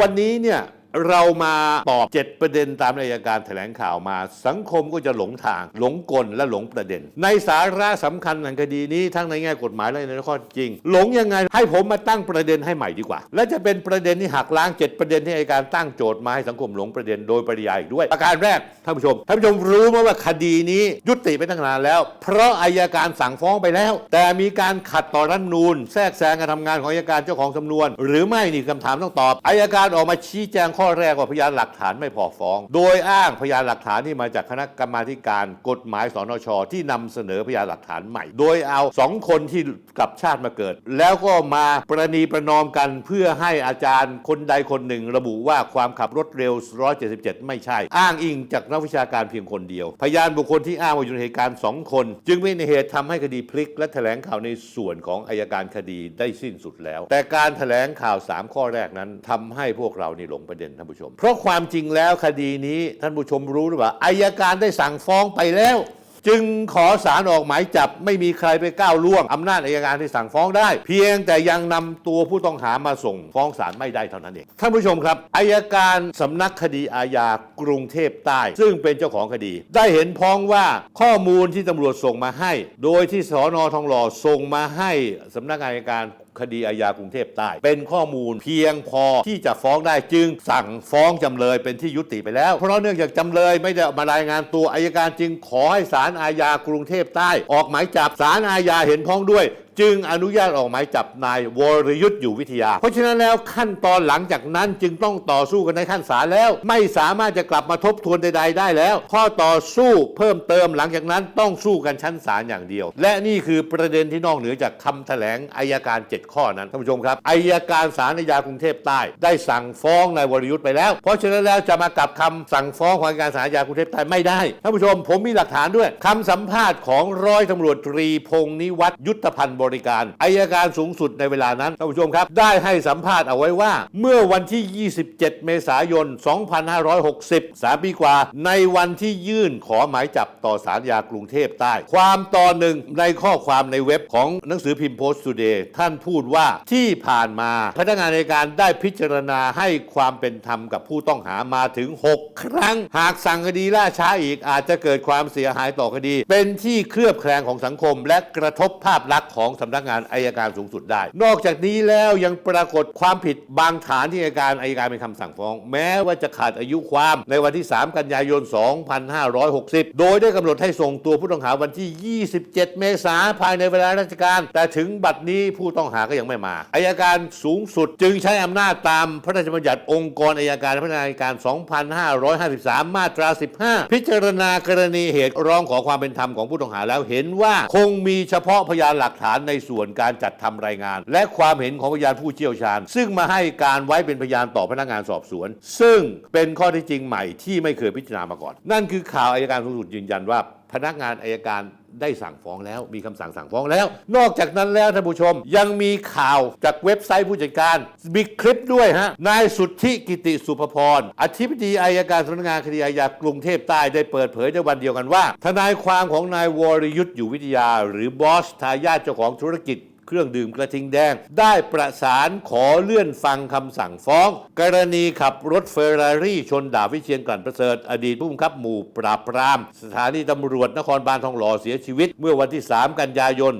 วันนี้เนี่ย เรามาตอบ 7 ประเด็นตามรายการแถลงข่าวมา สังคมก็จะหลงทาง หลงกลและหลงประเด็น ในสาระสำคัญในคดีนี้ทั้งในแง่กฎหมายและในข้อจริง หลงยังไงให้ผมมาตั้งประเด็นให้ใหม่ดีกว่า และจะเป็นประเด็นที่หักล้าง 7 ประเด็นที่อัยการตั้งโจทย์มาให้สังคมหลงประเด็นโดยปริยายอีกด้วยประการแรกท่านผู้ชมท่านผู้ชมรู้ไหมว่าคดีนี้ยุติไปตั้งนานแล้ว เพราะอายการสั่งฟ้องไปแล้ว แต่มีการขัดต่อรัฐนูญแทรกแซงการทำงานของอัยการเจ้าของสำนวน หรือไม่นี่คำถามต้องตอบอายการออกมาชี้แจงข้อแรกว่าพยานหลักฐานไม่พอฟ้อง โดยอ้างพยานหลักฐานที่มาจากคณะกรรมาการกฎหมายสนช ที่นำเสนอพยานหลักฐานใหม่ โดยเอาสองคนที่กลับชาติมาเกิด แล้วก็มาประนีประนอมกันเพื่อให้อาจารย์คนใดคนหนึ่ง ระบุว่าความขับรถเร็ว 177 ไม่ใช่ อ้างอิงจากนักวิชาการเพียงคนเดียว พยานบุคคลที่อ้างว่าอยู่ในเหตุการณ์สองคน จึงไม่ในเหตุทำให้คดีพลิก และแถลงข่าวในส่วนของอายการคดีได้สิ้นสุดแล้ว แต่การแถลงข่าว 3 ข้อแรกนั้นทำให้พวกเรานี่หลงประเด็นท่านผู้ชม เพราะความจริงแล้วคดีนี้ท่านผู้ชมรู้หรือเปล่าอายการได้สั่งฟ้องไปแล้ว จึงขอสารออกหมายจับไม่มีใครไปก้าวล่วงอำนาจอายการที่สั่งฟ้องได้ เพียงแต่ยังนำตัวผู้ต้องหามาส่งฟ้องศาลไม่ได้เท่านั้นเองท่านผู้ชมครับอายการสำนักคดีอาญากรุงเทพใต้ ซึ่งเป็นเจ้าของคดี ได้เห็นพ้องว่าข้อมูลที่ตำรวจส่งมาให้ โดยที่สอนอทองหล่อส่งมาให้สำนักงานอัยการ คดีอาญากรุงเทพใต้ เป็นข้อมูลเพียงพอที่จะฟ้องได้จึงสั่งฟ้องจำเลยเป็นที่ยุติไปแล้ว เพราะเนื่องจากจำเลยไม่ได้มารายงานตัวอายการจึงขอให้ศาลอาญากรุงเทพใต้ ออกหมายจับศาลอาญาเห็นพ้องด้วยจึงอนุญาตออกหมายจับนายวรยุทธ์อยู่วิทยา เพราะฉะนั้นแล้วขั้นตอนหลังจากนั้นจึงต้องต่อสู้กันในขั้นศาลแล้ว ไม่สามารถจะกลับมาทบทวนใด ๆ ได้แล้ว ข้อต่อสู้เพิ่มเติมหลังจากนั้นต้องสู้กันชั้นศาลอย่างเดียว และนี่คือประเด็นที่นอกเหนือจากคำแถลงอายการ 7 ข้อนั้นท่านผู้ชมครับอายการศาลอาญากรุงเทพใต้ ได้สั่งฟ้องนายวรยุทธ์ไปแล้ว เพราะฉะนั้นแล้วจะมากลับคำสั่งฟ้องของอัยการศาลอาญากรุงเทพใต้ไม่ได้ท่านผู้ชมผมมีหลักฐานด้วยคำสัมภาษณ์ของร้อยตำรวจตรีพงษ์นิวัฒยุทธพันธ์บริการอายการสูงสุดในเวลานั้นท่านผู้ชมครับ ได้ให้สัมภาษณ์เอาไว้ว่า เมื่อวันที่ 27 เมษายน 2560สามปีกว่า ในวันที่ยื่นขอหมายจับต่อศาลยากรุงเทพใต้ ความตอนหนึ่งในข้อความในเว็บของหนังสือพิมพ์โพสต์ t ูเดย์ท่านพูดว่าที่ผ่านมา พนักงานในการได้พิจารณาให้ความเป็นธรรมกับผู้ต้องหามาถึง 6 ครั้ง หากสั่งคดีล่าช้าอีกอาจจะเกิดความเสียหายต่อคดี เป็นที่เคลือบแคลงของสังคม และกระทบภาพลักษณ์ของสำนักงานอายการสูงสุดได้ นอกจากนี้แล้วยังปรากฏความผิดบางฐานที่อายการอายการเป็นคำสั่งฟ้อง แม้ว่าจะขาดอายุความในวันที่ 3 กันยายน 2560 โดยได้กำหนดให้ส่งตัวผู้ต้องหาวันที่ 27 เมษายนภายในเวลาราชการ แต่ถึงบัดนี้ผู้ต้องหาก็ยังไม่มาอายการสูงสุดจึงใช้อำนาจตามพระราชบัญญัติองค์กรอายการและพนักงานอัยการ 2553 มาตรา 15 พิจารณากรณีเหตุร้องขอความเป็นธรรมของผู้ต้องหาแล้วเห็นว่าคงมีเฉพาะพยานหลักฐานในส่วนการจัดทำรายงาน และความเห็นของพยานผู้เชี่ยวชาญ ซึ่งมาให้การไว้เป็นพยานต่อพนักงานสอบสวน ซึ่งเป็นข้อเที่จริงใหม่ที่ไม่เคยพิจารณามาก่อน นั่นคือข่าวอายการสูงสุดยืนยันว่า พนักงานอายการ ได้สั่งฟ้องแล้วมีคำสั่งสั่งฟ้องแล้ว นอกจากนั้นแล้วท่านผู้ชมยังมีข่าวจากเว็บไซต์ผู้จัดการมีคลิปด้วยฮะนายสุทธิกิติสุภพรอธิบดีอายการสำนักงานคดีอาญากรุงเทพใต้ได้เปิดเผยในวันเดียวกันว่า ทนายความของนายวรยุทธ์อยู่วิทยา หรือบอสทายาทเจ้าของธุรกิจ เครื่องดื่มกระทิงแดง ได้ประสานขอเลื่อนฟังคำสั่งฟ้อง กรณีขับรถเฟอร์รารี่ชนดาบวิเชียนกลั่นประเสริฐ อดีตผู้บังคับหมู่ปราบปราม สถานีตำรวจนครบาลทองหล่อเสียชีวิต เมื่อวันที่ 3 กันยายน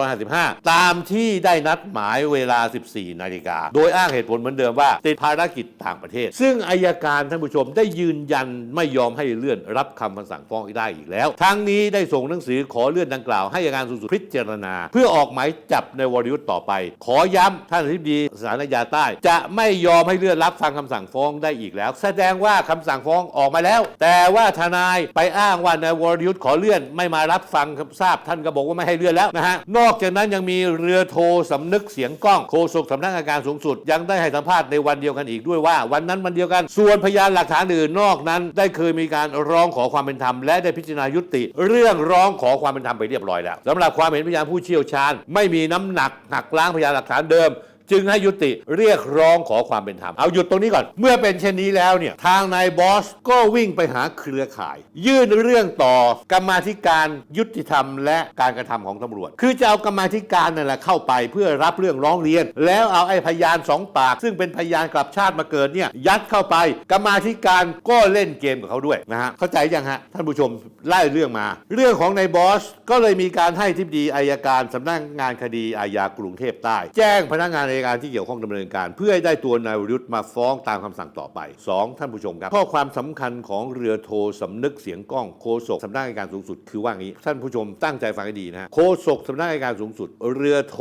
2555 ตามที่ได้นัดหมายเวลา 14 นาฬิกา โดยอ้างเหตุผลเหมือนเดิมว่า ติดภารกิจต่างประเทศ ซึ่งอายการท่านผู้ชมได้ยืนยันไม่ยอมให้เลื่อนรับคำสั่งฟ้องอีกได้อีกแล้ว ทั้งนี้ได้ส่งหนังสือขอเลื่อนดังกล่าวให้อัยการสูงสุดพิจารณา เพื่อออกหมายจับับในวรยุทธ์ต่อไป ขอย้ำท่านอธิบดีศาลอาญาใต้ จะไม่ยอมให้เลื่อนรับฟังคำสั่งฟ้องได้อีกแล้ว แสดงว่าคำสั่งฟ้องออกมาแล้ว แต่ว่าทนายไปอ้างว่านายวรยุทธ์ขอเลื่อนไม่มารับฟังคำทราบ ท่านก็บอกว่าไม่ให้เลื่อนแล้วนะฮะนอกจากนั้นยังมีเรือโทสำนึกเสียงกล้องโฆษกสำนักงานการสูงสุด ยังได้ให้สัมภาษณ์ในวันเดียวกันอีกด้วยว่า วันนั้นวันเดียวกัน ส่วนพยานหลักฐานอื่นนอกนั้น ได้เคยมีการร้องขอความเป็นธรรมและได้พิจารณายุติ เรื่องร้องขอความเป็นธรรมไปเรียบร้อยแล้วสำหรับความเห็นพยานผู้เชี่ยวชาญ ไม่มีน้ำหนักหักล้างพยานหลักฐานเดิม จึงให้ยุติเรียกร้องขอความเป็นธรรม เอาหยุดตรงนี้ก่อน เมื่อเป็นเช่นนี้แล้วเนี่ยทางนายบอสก็วิ่งไปหาเครือข่าย ยื่นเรื่องต่อกรรมาธิการยุติธรรม และการกระทำของตำรวจ คือจะเอากรรมาธิการนั่นแหละเข้าไปเพื่อรับเรื่องร้องเรียน แล้วเอาไอ้พยานสองปาก ซึ่งเป็นพยานกลับชาติมาเกิดเนี่ยยัดเข้าไป กรรมาธิการก็เล่นเกมกับเขาด้วยนะฮะเข้าใจยังฮะท่านผู้ชมไล่เรื่องมา เรื่องของนายบอสก็เลยมีการให้ทิบดีอายการสำนักงานคดีอาญากรุงเทพใต้ แจ้งพนักงานอายการที่เกี่ยวข้องดำเนินการ เพื่อให้ได้ตัวนายวิรุธมาฟ้องตามคำสั่งต่อไป 2. ท่านผู้ชมครับ ข้อความสำคัญของเรือโทสำนึกเสียงก้องโฆษกสำนักอายการสูงสุดคือว่างี้ ท่านผู้ชมตั้งใจฟังให้ดีนะฮะโฆษกสำนักอายการสูงสุด เรือโท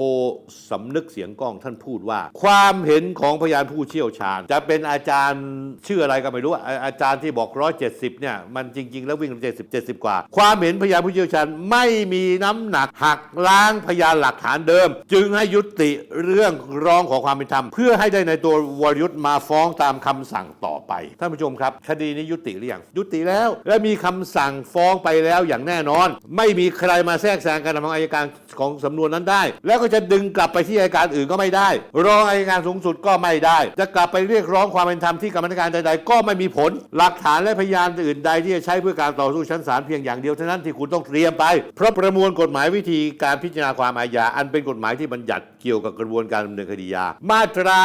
สำนึกเสียงก้องท่านพูดว่า ความเห็นของพยานผู้เชี่ยวชาญ จะเป็นอาจารย์ชื่ออะไรก็ไม่รู้อาจารย์ที่บอก170เนี่ยมันจริง ๆ แล้ววิ่ง70 70 กว่า ความเห็นพยานผู้เชี่ยวชาญไม่มีน้ำหนักหักล้างพยานหลักฐานเดิม จึงให้ยุติเรื่องร้องขอความเป็นธรรม เพื่อให้ได้ในตัววรยุทธ์มาฟ้องตามคำสั่งต่อไปท่านผู้ชมครับ คดีนี้ยุติหรือยังยุติแล้ว และมีคำสั่งฟ้องไปแล้วอย่างแน่นอน ไม่มีใครมาแทรกแซงการทำงานอายการของสำนวนนั้นได้ แล้วก็จะดึงกลับไปที่อายการอื่นก็ไม่ได้ รองอายการสูงสุดก็ไม่ได้ จะกลับไปเรียกร้องความเป็นธรรมที่กรรมธิการใดๆ ก็ไม่มีผล หลักฐานและพยานอื่นใดที่จะใช้เพื่อการต่อสู้ชั้นศาลเพียงอย่างเดียวเท่านั้นที่คุณต้องเตรียมไป เพราะประมวลกฎหมายวิธีการพิจารณาความอาญาอันเป็นกฎหมายที่บัญญัติเกี่ยวกับกระบวนการดำเนินคดียา มาตรา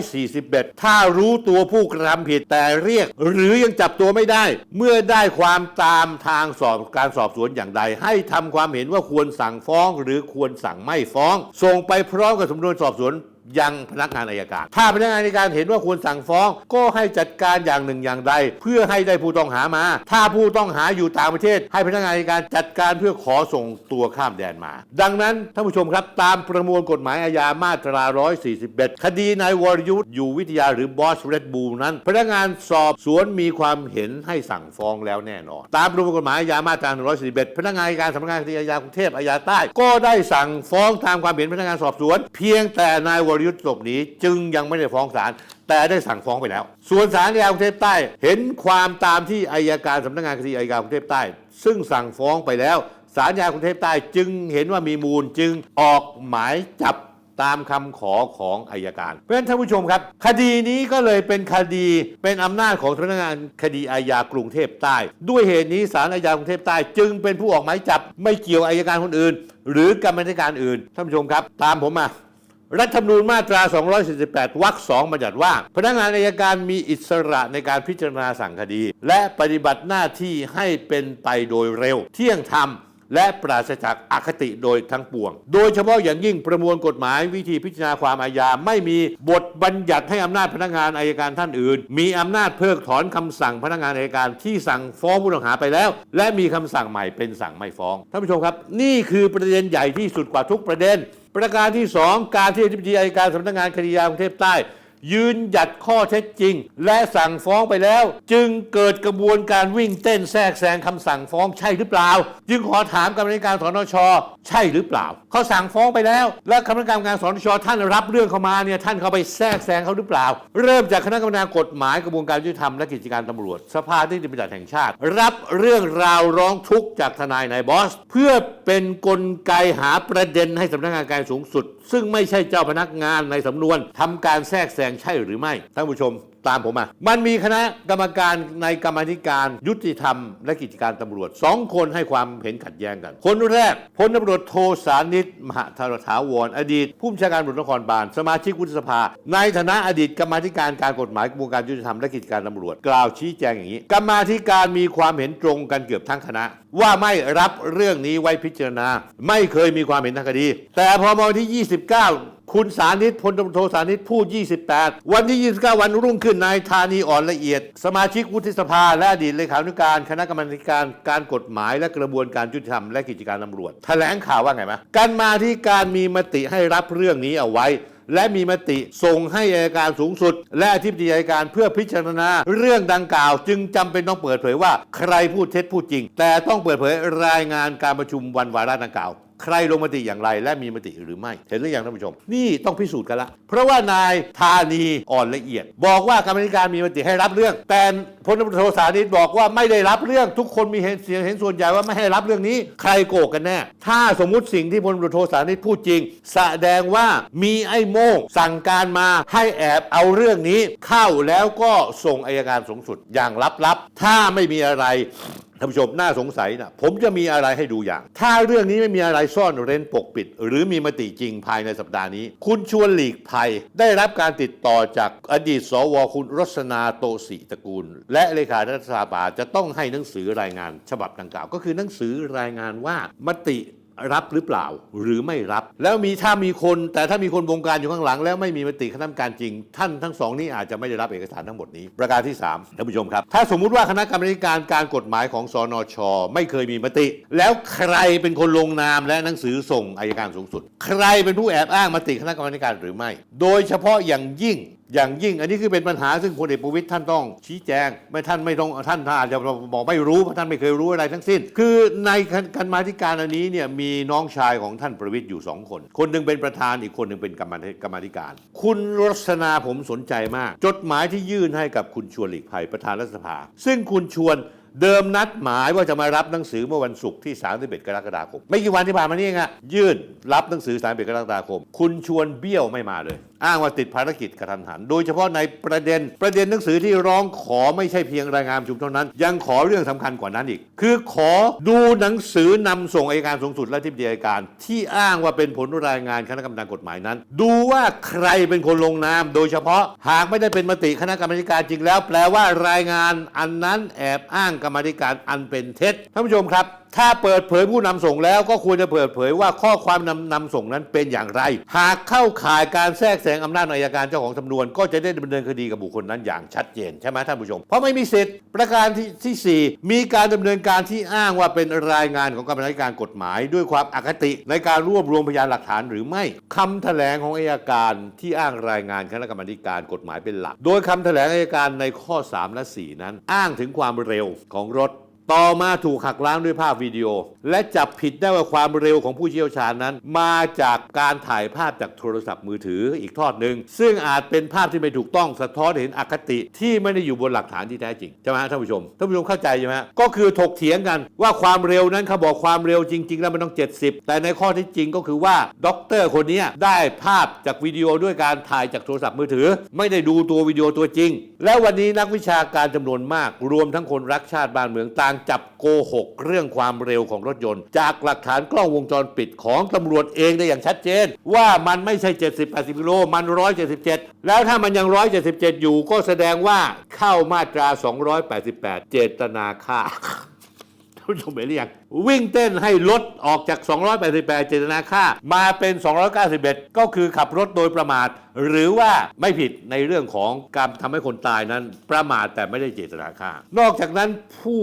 141 ถ้ารู้ตัวผู้กระทำผิดแต่เรียก หรือยังจับตัวไม่ได้ เมื่อได้ความตามทางสอบการสอบสวนอย่างใด ให้ทำความเห็นว่าควรสั่งฟ้อง หรือควรสั่งไม่ฟ้อง ส่งไปพร้อมกับสำนวนสอบสวน ยังพนักงานอายการ ถ้าพนักงานอายการเห็นว่าควรสั่งฟ้อง ก็ให้จัดการอย่างหนึ่งอย่างใด เพื่อให้ได้ผู้ต้องหามา ถ้าผู้ต้องหาอยู่ต่างประเทศ ให้พนักงานอายการจัดการเพื่อขอส่งตัวข้ามแดนมา ดังนั้นท่านผู้ชมครับ ตามประมวลกฎหมายอาญามาตรา 141 คดีนายวรยุทธ์อยู่วิทยาหรือบอสเรดบูลนั้น พนักงานสอบสวนมีความเห็นให้สั่งฟ้องแล้วแน่นอน ตามประมวลกฎหมายอาญามาตรา 141 พนักงานอัยการสำนักงานคดีอาญากรุงเทพอาญาใต้ ก็ได้สั่งฟ้องตามความเห็นพนักงานสอบสวน เพียงแต่นายวรยุทธ์หลบหนีจึงยังไม่ได้ฟ้องศาลแต่ได้สั่งฟ้องไปแล้ว ส่วนศาลอาญากรุงเทพใต้ เห็นความตามที่อายการสำนักงานคดีอายการกรุงเทพใต้ ซึ่งสั่งฟ้องไปแล้วศาลอาญากรุงเทพใต้จึงเห็นว่ามีมูลจึงออกหมายจับตามคำขอของอายการ เพราะฉะนั้นท่านผู้ชมครับ คดีนี้ก็เลยเป็นคดีเป็นอำนาจของสำนักงานคดีอาญากรุงเทพใต้ ด้วยเหตุนี้ศาลอาญากรุงเทพใต้ จึงเป็นผู้ออกหมายจับไม่เกี่ยวอายการคนอื่น หรือกรรมธิการอื่นท่านผู้ชมครับ ตามผมมา รัฐธรรมนูญมาตรา 248 วรรคสองบัญญัติว่า พนักงานอายการมีอิสระในการพิจารณาสั่งคดี และปฏิบัติหน้าที่ให้เป็นไปโดยเร็ว เที่ยงธรรม และปราศจากอคติโดยทั้งปวง โดยเฉพาะอย่างยิ่งประมวลกฎหมายวิธีพิจารณาความอาญาไม่มีบทบัญญัติให้อำนาจพนักงานอายการท่านอื่น มีอำนาจเพิกถอนคำสั่งพนักงานอายการที่สั่งฟ้องผู้ต้องหาไปแล้ว และมีคำสั่งใหม่เป็นสั่งไม่ฟ้องท่านผู้ชมครับ นี่คือประเด็นใหญ่ที่สุดกว่าทุกประเด็น ประการที่ 2 การที่อธิบดีอายการสำนักงานคดียากรุงเทพใต้ ยืนหยัดข้อเท็จจริง และสั่งฟ้องไปแล้ว จึงเกิดกระบวนการวิ่งเต้นแทรกแซงคำสั่งฟ้องใช่หรือเปล่า จึงขอถามกรรมการสนช ใช่หรือเปล่า เขาสั่งฟ้องไปแล้ว และคณะกรรมการสนช ท่านรับเรื่องเข้ามาเนี่ยท่านเข้าไปแทรกแซงเขาหรือเปล่า เริ่มจากคณะกรรมการกฎหมายกระบวนการยุติธรรมและกิจการตำรวจ สภาที่ดิบัญญัติแห่งชาติ รับเรื่องราวร้องทุกข์จากทนายนายบอส เพื่อเป็นกลไกหาประเด็นให้สำนักงานการสูงสุด ซึ่งไม่ใช่เจ้าพนักงานในสำนวนทำการแทรกแซงใช่หรือไม่ท่านผู้ชม ตามผมมา มันมีคณะกรรมการในกรรมธิการยุติธรรมและกิจการตำรวจสองคนให้ความเห็นขัดแย้งกัน คนแรกพลตำรวจโทสานิตมหาธารถาวรอดีต ผู้บัญชาการตำรวจนครบาลสมาชิกวุฒิสภา ในฐานะอดีตกรรมธิการการกฎหมายกระบวนการยุติธรรมและกิจการตำรวจ กล่าวชี้แจงอย่างนี้ กรรมธิการมีความเห็นตรงกันเกือบทั้งคณะ ว่าไม่รับเรื่องนี้ไว้พิจารณา ไม่เคยมีความเห็นทางคดี แต่พอมาวันที่ 29 คุณสานิตพลตำรวจโทสานิตพูด 28 วันที่ 29 วันรุ่งขึ้นนายธานีอ่อนละเอียด สมาชิกวุฒิสภา และอดีตเลขานุการคณะกรรมการการกฎหมาย และกระบวนการยุติธรรมและกิจการตำรวจแถลงข่าวว่าไงไหมการมาที่การมีมติให้รับเรื่องนี้เอาไว้และมีมติส่งให้อัยการสูงสุด และอธิบดีอัยการเพื่อพิจารณา เรื่องดังกล่าว จึงจำเป็นต้องเปิดเผยว่าใครพูดเท็จพูดจริง แต่ต้องเปิดเผยรายงานการประชุมวันวาระดังกล่าว ใครลงมติอย่างไร และมีมติหรือไม่ เห็นหรือยังท่านผู้ชม นี่ต้องพิสูจน์กันละ เพราะว่านายธานีอ่อนละเอียด บอกว่ากรรมธิการมีมติให้รับเรื่อง แต่พลตำรวจโทสานิตบอกว่าไม่ได้รับเรื่อง ทุกคนมีเห็นเสียงเห็นส่วนใหญ่ว่าไม่ให้รับเรื่องนี้ ใครโกกกันแน่ ถ้าสมมุติสิ่งที่พลตำรวจโทสานิตพูดจริง แสดงว่ามีไอ้โม่งสั่งการมาให้แอบเอาเรื่องนี้ เข้าแล้วก็ส่งอายการสูงสุดอย่างลับๆ ถ้าไม่มีอะไร ท่านผู้ชมน่าสงสัยนะผมจะมีอะไรให้ดูอย่าง ถ้าเรื่องนี้ไม่มีอะไรซ่อนเร้นปกปิด หรือมีมติจริงภายในสัปดาห์นี้ คุณชวนหลีกภัย ได้รับการติดต่อจากอดีต สวคุณรสนาโตศิตระกูล และเลขาธิการรัฐสภาจะต้องให้หนังสือรายงาน ฉบับดังกล่าว ก็คือหนังสือรายงานว่ามติ รับหรือเปล่าหรือไม่รับ แล้วมีถ้ามีคนแต่ถ้ามีคนบงการอยู่ข้างหลัง แล้วไม่มีมติคณะกรรมการจริง ท่านทั้งสองนี้อาจจะไม่ได้รับเอกสารทั้งหมดนี้ ประการที่3ท่านผู้ชมครับ ถ้าสมมุติว่าคณะกรรมการการกฎหมายของสนช ไม่เคยมีมติ แล้วใครเป็นคนลงนามและหนังสือส่งอายการสูงสุด ใครเป็นผู้แอบอ้างมติคณะกรรมการหรือไม่ โดยเฉพาะอย่างยิ่ง อย่างยิ่งอันนี้คือเป็นปัญหาซึ่งพลเอกประวิตยท่านต้องชี้แจง ไม่ท่านไม่ต้องท่านท่านอาจจะบอกไม่รู้เพราะท่านไม่เคยรู้อะไรทั้งสิ้น คือในการมาธิการอันนี้เนี่ยมีน้องชายของท่านประวิตยอยู่สองคน คนหนึ่งเป็นประธานอีกคนหนึ่งเป็นกรรมกรรมาธิการ คุณรสนาผมสนใจมาก จดหมายที่ยื่นให้กับคุณชวนหลีกภัยประธานรัฐสภา ซึ่งคุณชวน เดิมนัดหมายว่าจะมารับหนังสือเมื่อวันศุกร์ที่ 31 กรกฎาคม ไม่กี่วันที่ผ่านมานี่เองอะยื่นรับหนังสือ 31 กรกฎาคม คุณชวนเบี้ยวไม่มาเลย อ้างว่าติดภารกิจกระทันหัน โดยเฉพาะในประเด็น ประเด็นหนังสือที่ร้องขอไม่ใช่เพียงรายงานประชุมเท่านั้น ยังขอเรื่องสำคัญกว่านั้นอีก คือขอดูหนังสือนำส่งอัยการสูงสุดและที่ปรึกษาอัยการ ที่อ้างว่าเป็นผลรายงานคณะกรรมการกฎหมายนั้น ดูว่าใครเป็นคนลงนาม โดยเฉพาะหากไม่ได้เป็นมติคณะกรรมการจริงแล้ว แปลว่ารายงานอันนั้นแอบอ้างกรรมาธิการอันเป็นเท็จท่านผู้ชมครับ ถ้าเปิดเผยผู้นำส่งแล้วก็ควรจะเปิดเผยว่าข้อความนำนำส่งนั้นเป็นอย่างไร หากเข้าข่ายการแทรกแซงอำนาจอัยการเจ้าของสำนวน ก็จะได้ดำเนินคดีกับบุคคลนั้นอย่างชัดเจนใช่ไหมท่านผู้ชม เพราะไม่มีสิทธิ์ประการที่ที่4มีการดำเนินการที่อ้างว่าเป็นรายงานของกรรมการกฎหมาย ด้วยความอคติในการรวบรวมพยานหลักฐานหรือไม่คำแถลงของอัยการที่อ้างรายงานคณะกรรมการกฎหมายเป็นหลัก โดยคำแถลงอัยการในข้อ 3 และ 4 นั้น อ้างถึงความเร็วของรถ ต่อมาถูกหักล้างด้วยภาพวิดีโอ และจับผิดได้ว่าความเร็วของผู้เชี่ยวชาญนั้น มาจากการถ่ายภาพจากโทรศัพท์มือถืออีกทอดหนึ่งซึ่งอาจเป็นภาพที่ไม่ถูกต้องสะท้อนเห็นอคติที่ไม่ได้อยู่บนหลักฐานที่แท้จริงใช่ไหมท่านผู้ชมท่านผู้ชมเข้าใจใช่ไหมก็คือถกเถียงกันว่าความเร็วนั้นเขาบอกความเร็วจริง ๆ แล้วมันต้อง 70 แต่ในข้อที่จริงก็คือว่าด็อกเตอร์คนนี้ได้ภาพจากวิดีโอด้วยการถ่ายจากโทรศัพท์มือถือ ไม่ได้ดูตัววิดีโอตัวจริง และวันนี้นักวิชาการจำนวนมากรวมทั้งคนรักชาติบ้านเมืองต่างจับโกหกเรื่องความเร็วของรถยนต์ จากหลักฐานกล้องวงจรปิดของตำรวจเองได้อย่างชัดเจน ว่ามันไม่ใช่ 70-80 กิโล มัน 177 แล้วถ้ามันยัง 177 อยู่ก็แสดงว่าเข้ามาตรา 288 เจตนาฆ่าท่านผู้ชมเห็นหรือยังวิ่งเต้นให้ลดออกจาก 288 เจตนาฆ่า มาเป็น 291 ก็คือขับรถโดยประมาท หรือว่าไม่ผิดในเรื่องของการทำให้คนตายนั้น ประมาทแต่ไม่ได้เจตนาฆ่า นอกจากนั้นผู้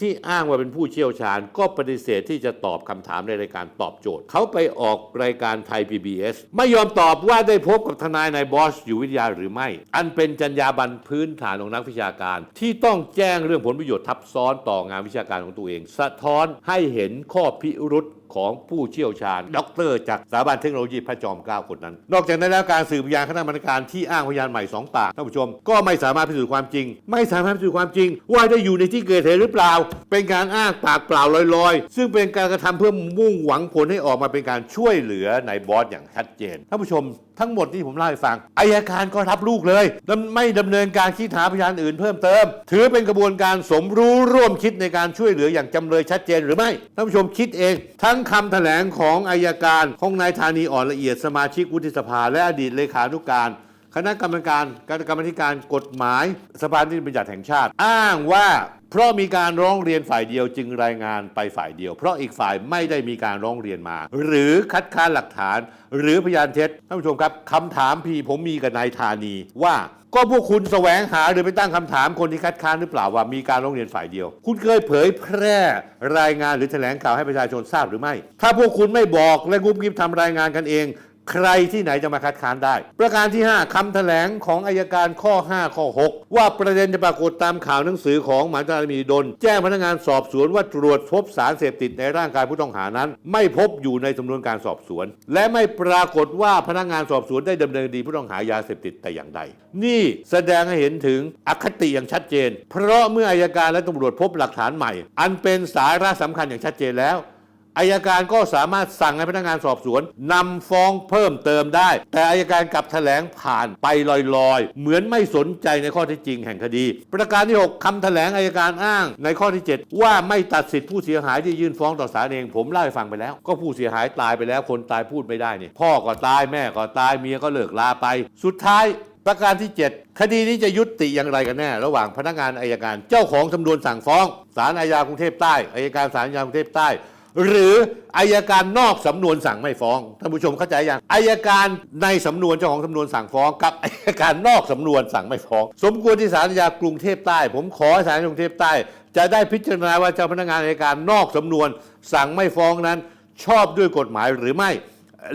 ที่อ้างว่าเป็นผู้เชี่ยวชาญ ก็ปฏิเสธที่จะตอบคำถามในรายการตอบโจทย์ เขาไปออกรายการไทย PBS ไม่ยอมตอบว่าได้พบกับทนายนายบอสอยู่วิทยาหรือไม่ อันเป็นจรรยาบรรณพื้นฐานของนักวิชาการ ที่ต้องแจ้งเรื่องผลประโยชน์ทับซ้อนต่องานวิชาการของตัวเอง สะท้อนให้เห็นข้อพิรุษของผู้เชี่ยวชาญด็อกเตอร์จากสถาบันเทคโนโลยีพระจอมเกล้าคนนั้น นอกจากนั้นแล้วการสืบพยานคณะกรรมการที่อ้างพยานใหม่สองปากท่านผู้ชม ก็ไม่สามารถพิสูจน์ความจริง ไม่สามารถพิสูจน์ความจริง ว่าได้อยู่ในที่เกิดเหตุหรือเปล่าเป็นการอ้างปากเปล่าลอยๆ ซึ่งเป็นการกระทำเพื่อมุ่งหวังผลให้ออกมาเป็นการช่วยเหลือในบอสอย่างชัดเจนท่านผู้ชมทั้งหมดที่ผมเล่าให้ฟังอายการก็รับลูกเลยไม่ดำเนินการคิดหาพยานอื่นเพิ่มเติม ถือเป็นกระบวนการสมรู้ร่วมคิดในการช่วยเหลืออย่างจำเลยชัดเจนหรือไม่ท่านผู้ชมคิดเอง ทั้งคำแถลงของอายการของนายธานีอ่อนละเอียดสมาชิกวุฒิสภาและอดีตเลขานุการ คณะกรรมการการกรรมธิการกฎหมายสภานิติบัญญัติแห่งชาติ อ้างว่า เพราะมีการร้องเรียนฝ่ายเดียวจึงรายงานไปฝ่ายเดียว เพราะอีกฝ่ายไม่ได้มีการร้องเรียนมา หรือคัดค้านหลักฐาน หรือพยานเท็จท่านผู้ชมครับคำถามพี่ผมมีกับนายธานีว่าก็พวกคุณแสวงหาหรือไปตั้งคำถามคนที่คัดค้านหรือเปล่าว่ามีการร้องเรียนฝ่ายเดียว คุณเคยเผยแพร่รายงานหรือแถลงข่าวให้ประชาชนทราบหรือไม่ ถ้าพวกคุณไม่บอกและงุบงิบทำรายงานกันเอง ใครที่ไหนจะมาคัดค้านได้ ประการที่ 5คำแถลงของอายการข้อ 5 ข้อ 6 ว่าประเด็นจะปรากฏตามข่าวหนังสือของหมหาวิทยาลัยมีดลแจ้งพนักงานสอบสวนว่าตรวจพบสารเสพติดในร่างกายผู้ต้องหานั้น ไม่พบอยู่ในสำนวนการสอบสวน และไม่ปรากฏว่าพนักงานสอบสวนได้ดำเนินคดีผู้ต้องหายาเสพติดแต่อย่างใด นี่แสดงให้เห็นถึงอคติอย่างชัดเจน เพราะเมื่ออายการและตำรวจพบหลักฐานใหม่ อันเป็นสาระสำคัญอย่างชัดเจนแล้ว อายการก็สามารถสั่งให้พนักงานสอบสวนนำฟ้องเพิ่มเติมได้ แต่อายการกลับแถลงผ่านไปลอยๆ เหมือนไม่สนใจในข้อเท็จจริงแห่งคดี ประการที่ 6คำแถลงอายการอ้าง ในข้อที่ 7 ว่าไม่ตัดสิทธิผู้เสียหายที่ยื่นฟ้องต่อศาลเองผมเล่าให้ฟังไปแล้ว ก็ผู้เสียหายตายไปแล้วคนตายพูดไม่ได้นี่พ่อก็ตายแม่ก็ตายเมียก็เลิกลาไป สุดท้ายประการที่ 7 คดีนี้จะยุติอย่างไรกันแน่ ระหว่างพนักงานอายการ เจ้าของสำนวนสั่งฟ้องศาลอาญากรุงเทพใต้อายการศาลอาญากรุงเทพใต้ หรืออายการนอกสำนวนสั่งไม่ฟ้องท่านผู้ชมเข้าใจยังอายการในสำนวนเจ้าของสำนวนสั่งฟ้อง กับอายการนอกสำนวนสั่งไม่ฟ้อง สมควรที่ศาลอาญากรุงเทพใต้ ผมขอให้ศาลกรุงเทพใต้ จะได้พิจารณาว่าเจ้าพนักงานอายการนอกสำนวน สั่งไม่ฟ้องนั้น ชอบด้วยกฎหมายหรือไม่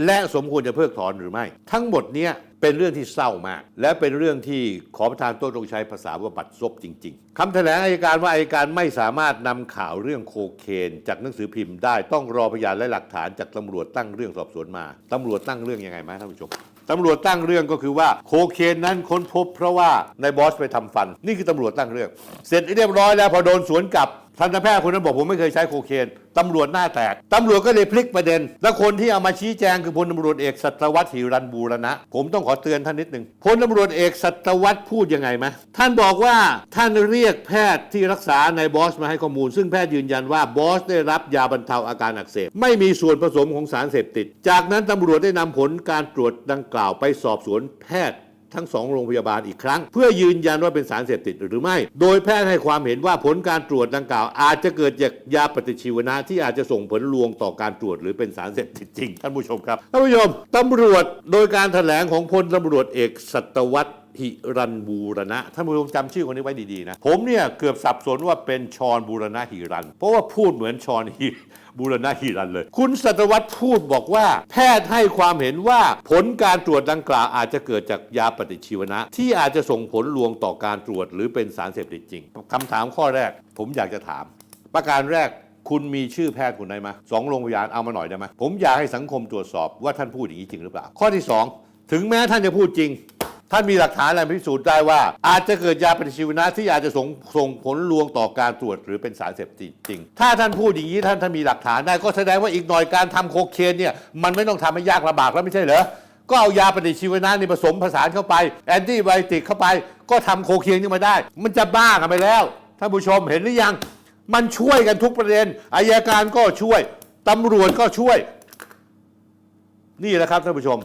และสมควรจะเพิกถอนหรือไม่ ทั้งหมดเนี้ย เป็นเรื่องที่เศร้ามาก และเป็นเรื่องที่ขอประทานโทษต้องใช้ภาษาว่าบัดซบจริง ๆคำแถลงอายการว่าอายการไม่สามารถนำข่าวเรื่องโคเคน จากหนังสือพิมพ์ได้ต้องรอพยานและหลักฐานจากตำรวจตั้งเรื่องสอบสวนมาตำรวจตั้งเรื่องยังไงไหมท่านผู้ชมตำรวจตั้งเรื่องก็คือว่าโคเคนนั้นค้นพบเพราะว่านายบอสไปทำฟัน นี่คือตำรวจตั้งเรื่อง เสร็จเรียบร้อยแล้วพอโดนสวนกลับ ทันตแพทย์คนนั้นบอกผมไม่เคยใช้โคเคนตำรวจหน้าแตก ตำรวจก็เลยพลิกประเด็น แล้วคนที่เอามาชี้แจงคือพลตำรวจเอกสัตวัตหิรันบูรณะ ผมต้องขอเตือนท่านนิดหนึ่งพลตำรวจเอกสัตวัตพูดยังไงไหมท่านบอกว่าท่านเรียกแพทย์ที่รักษาในบอสมาให้ข้อมูล ซึ่งแพทย์ยืนยันว่าบอสได้รับยาบรรเทาอาการอักเสบไม่มีส่วนผสมของสารเสพติด จากนั้นตำรวจได้นำผลการตรวจดังกล่าวไปสอบสวนแพทย์ ทั้งสองโรงพยาบาลอีกครั้ง เพื่อยืนยันว่าเป็นสารเสพติดหรือไม่ โดยแพทย์ให้ความเห็นว่าผลการตรวจดังกล่าว อาจจะเกิดจากยาปฏิชีวนะที่อาจจะส่งผลลวงต่อการตรวจหรือเป็นสารเสพติดจริงท่านผู้ชมครับท่านผู้ชมตำรวจโดยการแถลงของพลตำรวจเอกสัตวัต หิรันบูรณะท่านผู้ชมจำชื่อคนนี้ไว้ดีๆนะ ผมเนี่ยเกือบสับสนว่าเป็นชอนบูรณะหิรัน เพราะว่าพูดเหมือนชอนหิบูรณะหิรันเลย คุณสัตวัตพูดบอกว่า แพทย์ให้ความเห็นว่าผลการตรวจดังกล่าวอาจจะเกิดจากยาปฏิชีวนะ ที่อาจจะส่งผลลวงต่อการตรวจหรือเป็นสารเสพติดจริงคำถามข้อแรก ผมอยากจะถาม ประการแรกคุณมีชื่อแพทย์คุณได้ไหมสองโรงพยาบาลเอามาหน่อยได้ไหมผมอยากให้สังคมตรวจสอบว่าท่านพูดอย่างนี้จริงหรือเปล่า ข้อที่สองถึงแม้ท่านจะพูดจริง ท่านมีหลักฐานอะไรพิสูจน์ได้ว่า อาจจะเกิดยาปฏิชีวนะที่อาจจะส่งส่งผลลวงต่อการตรวจหรือเป็นสารเสพติดจริง ถ้าท่านพูดอย่างนี้ท่านท่านมีหลักฐานได้ก็แสดงว่าอีกหน่อยการทำโคเคนเนี่ยมันไม่ต้องทำให้ยากลำบากแล้วไม่ใช่เหรอก็เอายาปฏิชีวนะนี่ผสมผสานเข้าไป แอนตี้ไบโอติกเข้าไป ก็ทำโคเคนนี่มาได้ มันจะบ้ากันไปแล้วท่านผู้ชมเห็นหรือยัง มันช่วยกันทุกประเด็นอายการก็ช่วยตำรวจก็ช่วย นี่แหละครับท่านผู้ชม